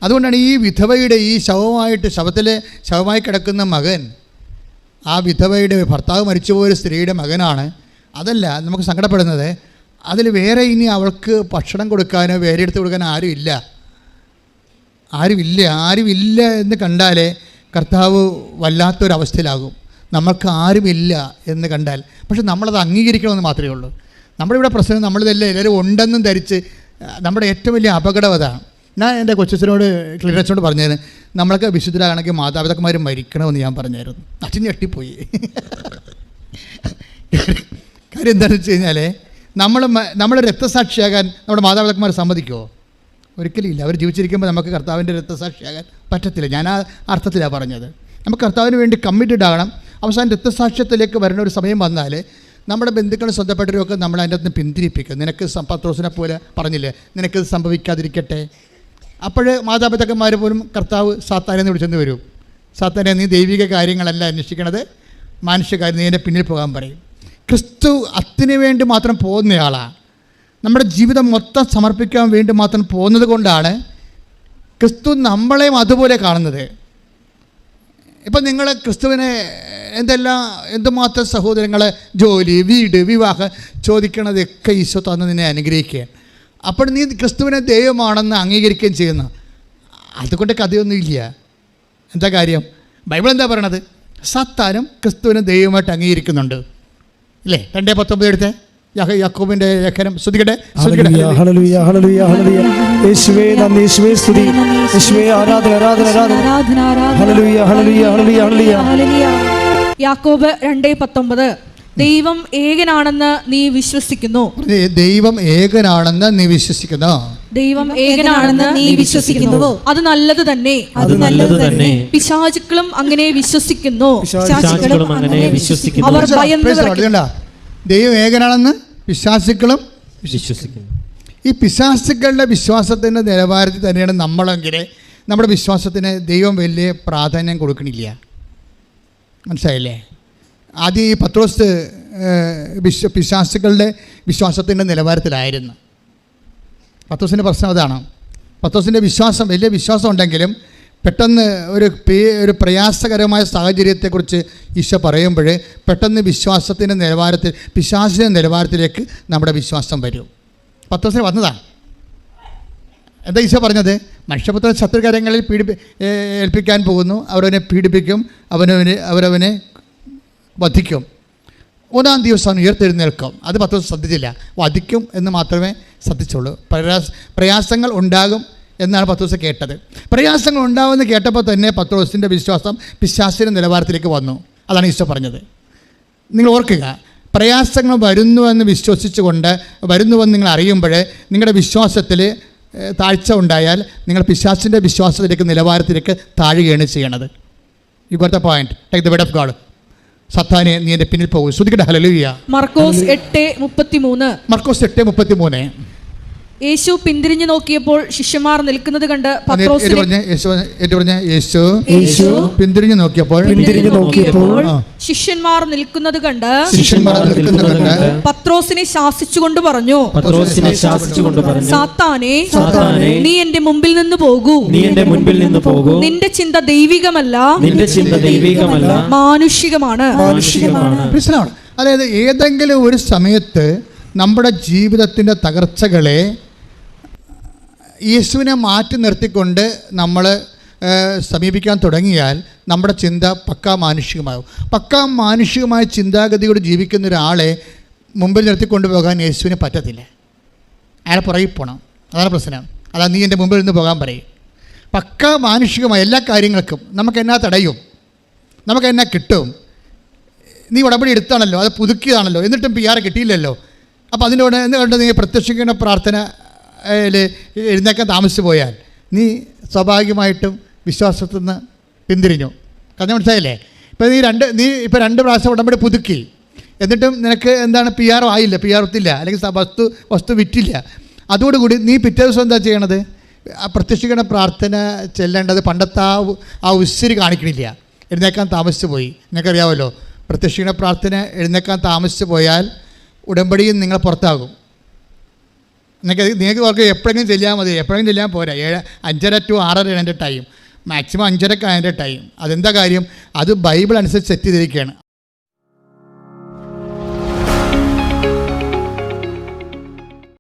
S6: അതുകൊണ്ടാണ് ഈ വിധവയുടെ ഈ ശവമായിട്ട് ശവത്തിലെ ശവമായി കിടക്കുന്ന മകൻ ആ വിധവയുടെ ഭർത്താവ് മരിച്ചുപോയ സ്ത്രീയുടെ മകനാണ്. അതല്ല നമുക്ക് സങ്കടപ്പെടുന്നത് അതിൽ വേറെ ഇനി അവൾക്ക് ഭക്ഷണം കൊടുക്കാനോ വേറെ എടുത്ത് കൊടുക്കാനോ ആരുമില്ല. ആരുമില്ല ആരുമില്ല എന്ന് കണ്ടാലേ കർത്താവ് വല്ലാത്തൊരവസ്ഥയിലാകും. നമ്മൾക്ക് ആരുമില്ല എന്ന് കണ്ടാൽ. പക്ഷെ നമ്മളത് അംഗീകരിക്കണമെന്ന് മാത്രമേ ഉള്ളൂ. നമ്മുടെ ഇവിടെ പ്രശ്നം നമ്മളിതെല്ലാം എല്ലാവരും ഉണ്ടെന്നും ധരിച്ച് നമ്മുടെ ഏറ്റവും വലിയ അപകടം അതാണ്. ഞാൻ എന്റെ കൊച്ചനോട് ക്ലിയറച്ചോട് പറഞ്ഞതിന് നമ്മളൊക്കെ വിശുദ്ധരാണെങ്കിൽ മാതാപിതാക്കന്മാർ മരിക്കണമെന്ന് ഞാൻ പറഞ്ഞായിരുന്നു. അച്ഛൻ ഞെട്ടിപ്പോയി. കാര്യം എന്താണെന്ന് വെച്ച് കഴിഞ്ഞാൽ നമ്മൾ നമ്മുടെ രക്തസാക്ഷിയാകാൻ നമ്മുടെ മാതാപിതാക്കന്മാർ സമ്മതിക്കുമോ ഒരിക്കലും ഇല്ല. അവർ ജീവിച്ചിരിക്കുമ്പോൾ നമുക്ക് കർത്താവിന്റെ രക്തസാക്ഷിയാകാൻ പറ്റത്തില്ല. ഞാൻ ആ അർത്ഥത്തിലാണ് പറഞ്ഞത്. നമുക്ക് കർത്താവിന് വേണ്ടി കമ്മിറ്റഡ് ആകണം. അവസാനം രക്തസാക്ഷ്യത്തിലേക്ക് വരുന്ന ഒരു സമയം വന്നാൽ നമ്മുടെ ബന്ധുക്കളും സ്വന്തപ്പെട്ടവരൊക്കെ നമ്മൾ അതിന്റെ അകത്ത് പിന്തിരിപ്പിക്കും. നിനക്ക് സമ്പത്രോസിനെ പോലെ പറഞ്ഞില്ലേ നിനക്കിത് സംഭവിക്കാതിരിക്കട്ടെ. അപ്പോൾ മാതാപിതാക്കന്മാർ പോലും കർത്താവ് സാത്താനെന്ന് വിളിച്ചെന്ന് വരും. സാത്താനെ നീ ദൈവിക കാര്യങ്ങളല്ല അന്വേഷിക്കണത്. മാനുഷ്യ കാര്യം നീ എന്റെ പിന്നിൽ പോകാൻ പറയും. ക്രിസ്തു അത്തിന് വേണ്ടി മാത്രം പോകുന്നയാളാണ് നമ്മുടെ ജീവിതം മൊത്തം സമർപ്പിക്കാൻ വേണ്ടി മാത്രം പോകുന്നത് കൊണ്ടാണ് ക്രിസ്തു നമ്മളെയും അതുപോലെ കാണുന്നത്. ഇപ്പം നിങ്ങൾ ക്രിസ്തുവിനെ എന്തെല്ലാം എന്തുമാത്രം സഹോദരങ്ങൾ ജോലി വീട് വിവാഹം ചോദിക്കണതൊക്കെ ഈശോ തന്ന് നിന്നെ അനുഗ്രഹിക്കുകയാണ്. അപ്പോൾ നീ ക്രിസ്തുവിനെ ദൈവമാണെന്ന് അംഗീകരിക്കുകയും ചെയ്യുന്നു. അതുകൊണ്ട് കഥയൊന്നുമില്ല എന്താ കാര്യം? ബൈബിൾ എന്താ പറയണത്? സത്താനും ക്രിസ്തുവിനെ ദൈവമായിട്ട് അംഗീകരിക്കുന്നുണ്ട്. ഇല്ലേ? രണ്ടേ പത്തൊമ്പത് എടുത്തേ. യാക്കോബിന്റെ ലേഖനം. ശ്രദ്ധിക്കട്ടെ? ശ്രദ്ധിക്കട്ടെ?
S8: Hallelujah hallelujah hallelujah hallelujah. യേശുവേ നന്ദി യേശുവേ സ്തുതി. യേശുവേ ആരാധന ആരാധന ആരാധന.
S7: ആരാധന ആരാധന.
S8: Hallelujah hallelujah hallelujah. ഹല്ലേലൂയ.
S7: യാക്കോബ് രണ്ടേ പത്തൊമ്പത്. ദൈവം ഏകനാണെന്ന് നീ വിശ്വസിക്കുന്നു.
S6: ദൈവം ഏകനാണെന്ന് നീ വിശ്വസിക്കുന്നു.
S7: ദൈവം ഏകനാണെന്ന് നീ വിശ്വസിക്കുന്നുവോ അത് നല്ലത് തന്നെ.
S5: അത് നല്ലത് തന്നെ.
S7: പിശാചുക്കളും അങ്ങനെ വിശ്വസിക്കുന്നു.
S5: പിശാചുക്കളും അങ്ങനെ വിശ്വസിക്കുന്നു.
S7: അവർ ഭയന്ന് വിറയ്ക്കുന്നു.
S6: ദൈവം ഏകനാണെന്ന് പിശാസുക്കളും
S5: വിശ്വസിക്കുന്നു.
S6: ഈ പിശാസുക്കളുടെ വിശ്വാസത്തിന്റെ നിലവാരത്തിൽ തന്നെയാണ് നമ്മളെങ്കിൽ നമ്മുടെ വിശ്വാസത്തിന് ദൈവം വലിയ പ്രാധാന്യം കൊടുക്കണില്ല. മനസ്സിലായില്ലേ? ആദ്യം ഈ പത്രോസ് വിശ്വ വിശ്വാസികളുടെ വിശ്വാസത്തിന്റെ നിലവാരത്തിലായിരുന്നു. പത്രോസിന്റെ പ്രശ്നം അതാണ്. പത്രോസിന്റെ വിശ്വാസം വലിയ വിശ്വാസം ഉണ്ടെങ്കിലും പെട്ടെന്ന് ഒരു ഒരു പ്രയാസകരമായ സാഹചര്യത്തെക്കുറിച്ച് ഈശോ പറയുമ്പോൾ പെട്ടെന്ന് വിശ്വാസത്തിന്റെ നിലവാരത്തിൽ പിശാസിന്റെ നിലവാരത്തിലേക്ക് നമ്മുടെ വിശ്വാസം വരും. പത്രോസിന് വന്നതാണ്. എന്താ ഈശോ പറഞ്ഞത്? മനുഷ്യപുത്രൻ ശത്രുകരങ്ങളിൽ പീഡിപ്പി ഏൽപ്പിക്കാൻ പോകുന്നു. അവരവനെ പീഡിപ്പിക്കും. അവനവന് അവരവനെ വധിക്കും. മൂന്നാം ദിവസം ഉയർത്തെഴുന്നേൽക്കും. അത് പത്ത് ദിവസം ശ്രദ്ധിച്ചില്ല. വധിക്കും എന്ന് മാത്രമേ ശ്രദ്ധിച്ചുള്ളൂ. പ്രയാസ പ്രയാസങ്ങൾ ഉണ്ടാകും എന്നാണ് പത്ത് ദിവസം കേട്ടത്. പ്രയാസങ്ങൾ ഉണ്ടാകുമെന്ന് കേട്ടപ്പോൾ തന്നെ പത്ത് ദിവസത്തിന്റെ വിശ്വാസം പിശാസിന്റെ നിലവാരത്തിലേക്ക് വന്നു. അതാണ് ഈശോ പറഞ്ഞത്. നിങ്ങൾ ഓർക്കുക പ്രയാസങ്ങൾ വരുന്നുവെന്ന് വിശ്വസിച്ചുകൊണ്ട് വരുന്നുവെന്ന് നിങ്ങൾ അറിയുമ്പോൾ നിങ്ങളുടെ വിശ്വാസത്തിൽ താഴ്ച ഉണ്ടായാൽ നിങ്ങൾ പിശാസിന്റെ വിശ്വാസത്തിലേക്ക് നിലവാരത്തിലേക്ക് താഴുകയാണ് ചെയ്യണത്. The point take the word of God സത്താനെ നീ എന്റെ പിന്നിൽ പോകും. ശ്രുതിക്കട്ടെ ഹലലുയ്യ
S7: മർക്കോസ് എട്ട് മുപ്പത്തിമൂന്ന്.
S6: മർക്കോസ് എട്ട് മുപ്പത്തി മൂന്ന്
S7: യേശു പിന്തിരിഞ്ഞു നോക്കിയപ്പോൾ ശിഷ്യന്മാർ നിൽക്കുന്നത് കണ്ട്
S6: യേശു പിന്തിരിഞ്ഞു നോക്കിയപ്പോൾ
S8: പിന്തിരിഞ്ഞു നോക്കിയപ്പോൾ
S7: ശിഷ്യന്മാർ നിൽക്കുന്നത് കണ്ട്
S6: ശിഷ്യന്മാർ നിൽക്കുന്നത് കണ്ട്
S7: പത്രോസിനെ ശാസിച്ചുകൊണ്ട് പറഞ്ഞു
S5: പത്രോസിനെ ശാസിച്ചുകൊണ്ട് പറഞ്ഞു
S7: സാത്താനെ
S5: സാത്താനെ,
S7: നീ എന്റെ മുമ്പിൽ നിന്ന് പോകൂ.
S5: നീ എന്റെ മുൻപിൽ നിന്ന് പോകൂ.
S7: നിന്റെ ചിന്ത ദൈവികമല്ല
S5: നിന്റെ ചിന്ത ദൈവികമല്ല
S7: മാനുഷികമാണ്.
S5: മാനുഷികമാണ്.
S6: അതായത് ഏതെങ്കിലും ഒരു സമയത്ത് നമ്മുടെ ജീവിതത്തിന്റെ തകർച്ചകളെ യേശുവിനെ മാറ്റി നിർത്തിക്കൊണ്ട് നമ്മൾ സമീപിക്കാൻ തുടങ്ങിയാൽ നമ്മുടെ ചിന്ത പക്കാ മാനുഷികമാകും. പക്കാ മാനുഷികമായ ചിന്താഗതിയോട് ജീവിക്കുന്ന ഒരാളെ മുമ്പിൽ നിർത്തിക്കൊണ്ടു പോകാൻ യേശുവിന് പറ്റത്തില്ല. അയാളെ പുറകിൽ പോകണം അതാണ് പ്രശ്നം. അതാ നീ എന്റെ മുമ്പിൽ നിന്ന് പോകാൻ പറയും. പക്കാ മാനുഷികമായ എല്ലാ കാര്യങ്ങൾക്കും നമുക്ക് എന്നാ തടയും? നമുക്ക് എന്നാ കിട്ടും? നീ ഉടമ്പടി എടുത്താണല്ലോ അത് പുതുക്കിയതാണല്ലോ എന്നിട്ടും പി ആർ കിട്ടിയില്ലല്ലോ. അപ്പോൾ അതിനോട് എന്തുകൊണ്ട് നീ പ്രത്യക്ഷിക്കേണ്ട പ്രാർത്ഥന എഴുന്നേക്കാൻ താമസിച്ചു പോയാൽ നീ സ്വാഭാവികമായിട്ടും വിശ്വാസത്തിൽ നിന്ന് പിന്തിരിഞ്ഞു. കാരണം മനസ്സിലായില്ലേ? ഇപ്പം നീ രണ്ട് നീ ഇപ്പം രണ്ട് പ്രാവശ്യം ഉടമ്പടി പുതുക്കി. എന്നിട്ടും നിനക്ക് എന്താണ് പി ആർ ആയില്ല പി ആർ ഒത്തില്ല അല്ലെങ്കിൽ വസ്തു വസ്തു വിറ്റില്ല. അതോടുകൂടി നീ പിറ്റേ ദിവസം എന്താ ചെയ്യണത്? പ്രത്യക്ഷിക്കണ പ്രാർത്ഥന ചെല്ലേണ്ടത് പണ്ടത്തെ ആ ആ ഉസ്സിരി കാണിക്കണില്ല. എഴുന്നേക്കാൻ താമസിച്ചു പോയി. നിനക്കറിയാമല്ലോ പ്രത്യക്ഷിക്കണ പ്രാർത്ഥന എഴുന്നേക്കാൻ താമസിച്ചു പോയാൽ ഉടമ്പടിയും നിങ്ങൾ പുറത്താകും. നിങ്ങൾക്ക് നിങ്ങൾക്ക് ഓർക്ക് എപ്പോഴെങ്കിലും ചെല്ലാൻ മതി. എപ്പോഴെങ്കിലും ചെല്ലാൻ പോരാ. ഏഴ് അഞ്ചര ടു ആറര എന്റെ ടൈം മാക്സിമം അഞ്ചരക്കാണ് എന്റെ ടൈം അതെന്താ കാര്യം? അത് ബൈബിൾ അനുസരിച്ച് സെറ്റ് ചെയ്തിരിക്കുകയാണ്.